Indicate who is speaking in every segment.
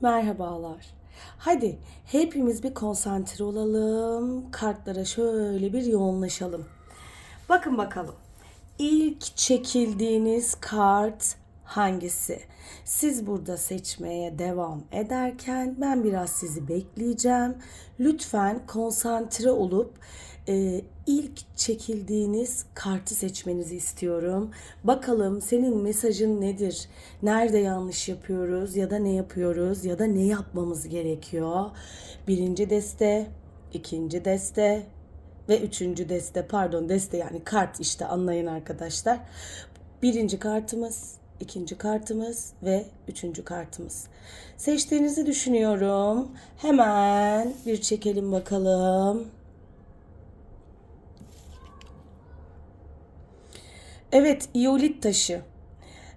Speaker 1: Merhabalar. Hadi hepimiz bir konsantre olalım. Kartlara şöyle bir yoğunlaşalım. Bakın bakalım. İlk çekildiğiniz kart hangisi? Siz burada seçmeye devam ederken ben biraz sizi bekleyeceğim. Lütfen konsantre olup e, ilk çekildiğiniz kartı seçmenizi istiyorum. Bakalım senin mesajın nedir? Nerede yanlış yapıyoruz ya da ne yapıyoruz ya da ne yapmamız gerekiyor? Birinci deste, ikinci deste ve üçüncü deste. Pardon deste yani kart işte anlayın arkadaşlar. Birinci kartımız, ikinci kartımız ve üçüncü kartımız. Seçtiğinizi düşünüyorum. Hemen bir çekelim bakalım. Evet, iyolit taşı.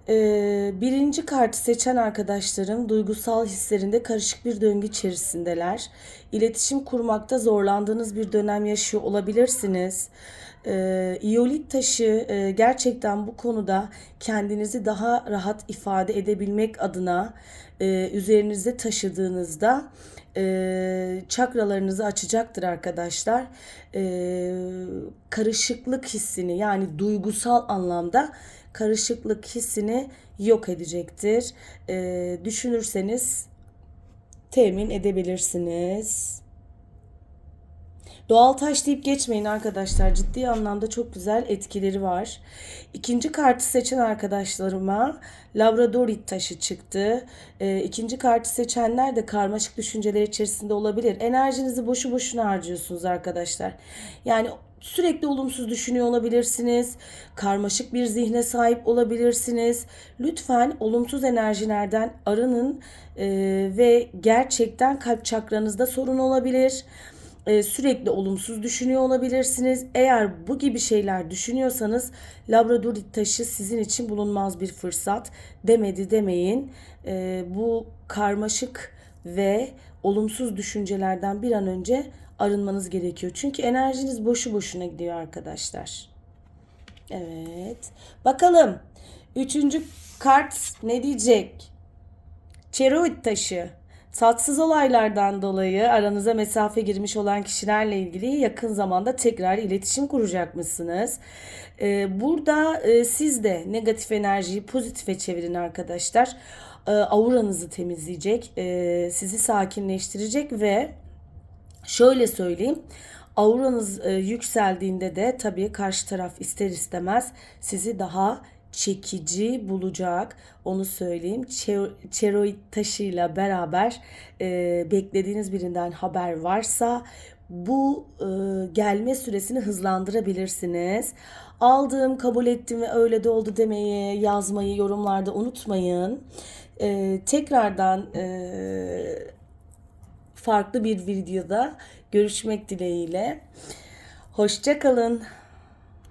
Speaker 1: Ee, birinci kartı seçen arkadaşlarım duygusal hislerinde karışık bir döngü içerisindeler. İletişim kurmakta zorlandığınız bir dönem yaşıyor olabilirsiniz. Ee, iyolit taşı e, gerçekten bu konuda kendinizi daha rahat ifade edebilmek adına e, üzerinizde taşıdığınızda e, çakralarınızı açacaktır arkadaşlar. E, karışıklık hissini yani duygusal anlamda karışıklık hissini yok edecektir. E, düşünürseniz temin edebilirsiniz. Doğal taş deyip geçmeyin arkadaşlar. Ciddi anlamda çok güzel etkileri var. İkinci kartı seçen arkadaşlarıma Labradorit taşı çıktı. Ee, ikinci kartı seçenler de karmaşık düşünceler içerisinde olabilir. Enerjinizi boşu boşuna harcıyorsunuz arkadaşlar. Yani sürekli olumsuz düşünüyor olabilirsiniz. Karmaşık bir zihne sahip olabilirsiniz. Lütfen olumsuz enerjilerden arının e, ve gerçekten kalp çakranızda sorun olabilir e, sürekli olumsuz düşünüyor olabilirsiniz. Eğer bu gibi şeyler düşünüyorsanız Labradorit taşı sizin için bulunmaz bir fırsat. Demedi demeyin. E, bu karmaşık ve olumsuz düşüncelerden bir an önce arınmanız gerekiyor. Çünkü enerjiniz boşu boşuna gidiyor arkadaşlar. Evet. Bakalım. Üçüncü kart ne diyecek? Çeroid taşı. Tatsız olaylardan dolayı aranıza mesafe girmiş olan kişilerle ilgili yakın zamanda tekrar iletişim kuracakmışsınız. Ee, burada e, siz de negatif enerjiyi pozitife çevirin arkadaşlar. Ee, auranızı temizleyecek, e, sizi sakinleştirecek ve şöyle söyleyeyim. Auranız e, yükseldiğinde de tabii karşı taraf ister istemez sizi daha çekici bulacak. Onu söyleyeyim. Çe- Çeroid taşıyla beraber e, beklediğiniz birinden haber varsa bu e, gelme süresini hızlandırabilirsiniz. Aldım, kabul ettim ve öyle de oldu demeyi, yazmayı yorumlarda unutmayın. E, tekrardan e, farklı bir videoda görüşmek dileğiyle. Hoşça kalın.